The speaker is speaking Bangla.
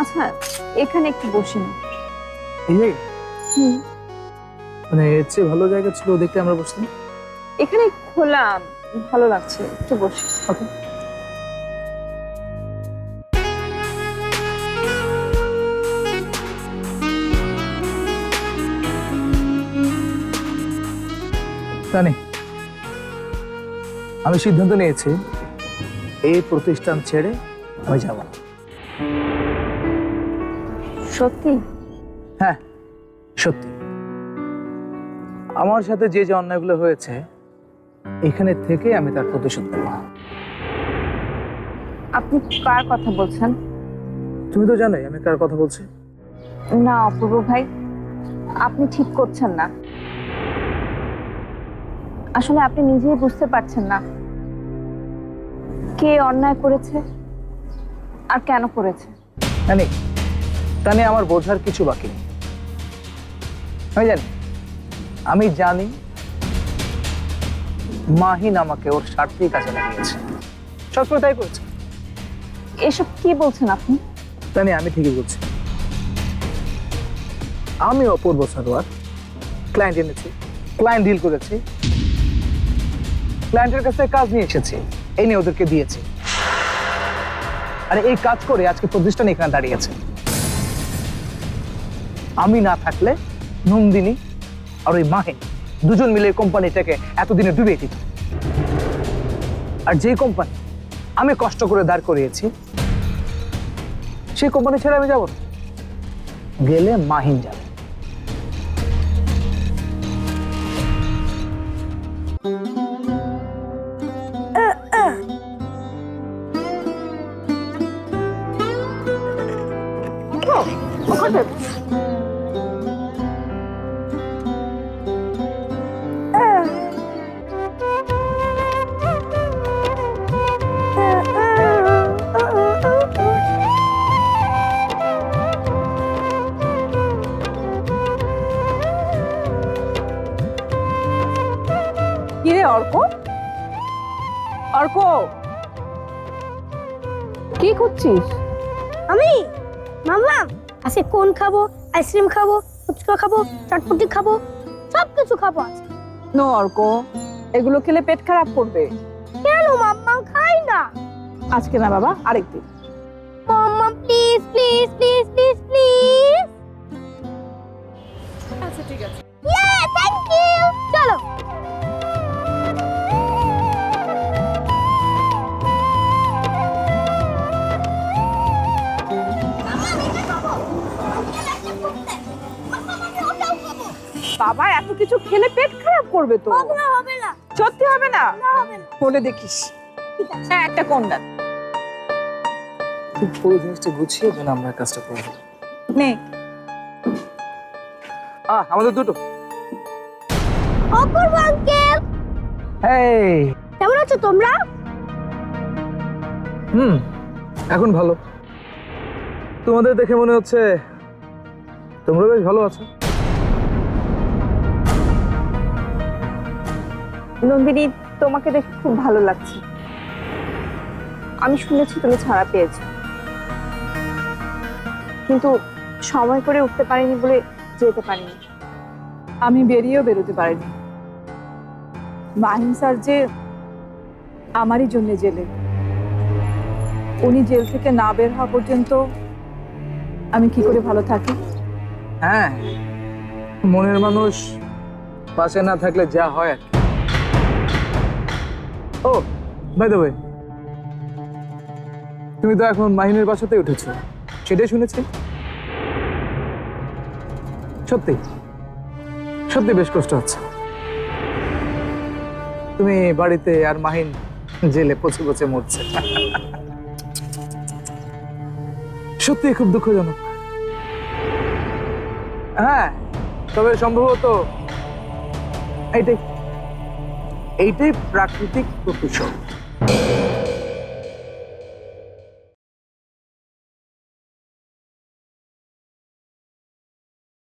আচ্ছা এখানে একটু বসি না। এই যে হুম। মানে এর চেয়ে ভালো জায়গা ছিল দেখতে আমরা বসতাম? এখানে খোলা ভালো লাগছে একটু বসি। ওকে। আমি সিদ্ধান্ত নিয়েছি এই প্রতিষ্ঠান ছেড়ে আমি যাব। সত্যি? হ্যাঁ সত্যি। আমার সাথে যে যে অন্যায়গুলো হয়েছে এখানে থেকে আমি তার প্রতিশোধ নেব। আপনি কার কথা বলছেন? তুমি তো জানোই আমি কার কথা বলছি। না অপূর্ব ভাই আপনি ঠিক করছেন না। আসলে আপনি নিজেই বুঝতে পারছেন না কে অন্যায় করেছে আর কেন করেছে। জানি তা নিয়ে আমার বোঝার কিছু বাকি নেই। আমি জানি আমি জানি মাহিন আমাকে ওর স্বার্থেই কাজে লাগিয়েছে সবসময় তাই করেছে। এসব কি বলছেন আপনি? জানি আমি ঠিকই বলছি। আমি অপূর্ব সারোয়ার ক্লায়েন্ট এনেছি ক্লায়েন্ট ডিল করেছি ক্লায়েন্টের কাছে কাজ নিয়ে এসেছি এই নিয়ে ওদেরকে দিয়েছি। আর এই কাজ করে আজকে প্রতিষ্ঠান এখানে দাঁড়িয়েছে আমি না থাকলে নন্দিনী আর ওই মাহিন দুজন মিলে কোম্পানিটাকে এতদিনে ডুবিয়ে দিত। আর যে কোম্পানি আমি কষ্ট করে দাঁড় করিয়েছি, সেই কোম্পানি ছেড়ে আমি যাব গেলে মাহিন যাবে। কিরে অর্ক? অর্ক? কি করছিস? আমি? মামা আজকে কোন খাব? আইসক্রিম খাব? ফুচকা খাব? চটপটি খাব? সব কিছু খাব আজকে। নো অর্ক এগুলো খেলে পেট খারাপ করবে। কেন মাম্মা? খাই না। আজকে না বাবা আরেকদিন। Mama please please please please please আচ্ছা ঠিক আছে। বাবা এত কিছু খেলে পেট খারাপ করবে তো। হবে না হবে না। সত্যি হবে না? না হবে না। বলে দেখিস। হ্যাঁ একটা কোনটা খুব পুরো জিনিসটা গুছিয়ে যেন আমরা কাজটা করব। নে। আহ আমাদের দুটো। অপূর্ব আঙ্কেল। এই কেমন আছো তোমরা? হুম এখন ভালো। তোমাদের দেখে মনে হচ্ছে তোমরা বেশ ভালো আছো। নন্দিনী তোমাকে দেখে খুব ভালো লাগছে। আমি শুনেছি তুমি ছাড়া পেয়েছ। কিন্তু সময় করে উঠতে পারিনি বলে যেতে পারিনি। আমি বেরিয়েও বেরোতে পারিনি। মাহিম স্যার যে আমারই জন্য জেলে। উনি জেল থেকে না বের হওয়া পর্যন্ত আমি কি করে ভালো থাকি? হ্যাঁ মনের মানুষ পাশে না থাকলে যা হয় আর কি। ও বাই দ্য তুমি তো এখন মাহিনের বাসাতে উঠেছো। সেটাই শুনেছি। সত্যি সত্যি বেশ কষ্ট হচ্ছে। তুমি বাড়িতে আর মাহিন জেলে পচে পচে মরছে। সত্যি খুব দুঃখজনক। হ্যাঁ তবে সম্ভবত এইটাই এইটাই প্রাকৃতিক প্রতিশোধ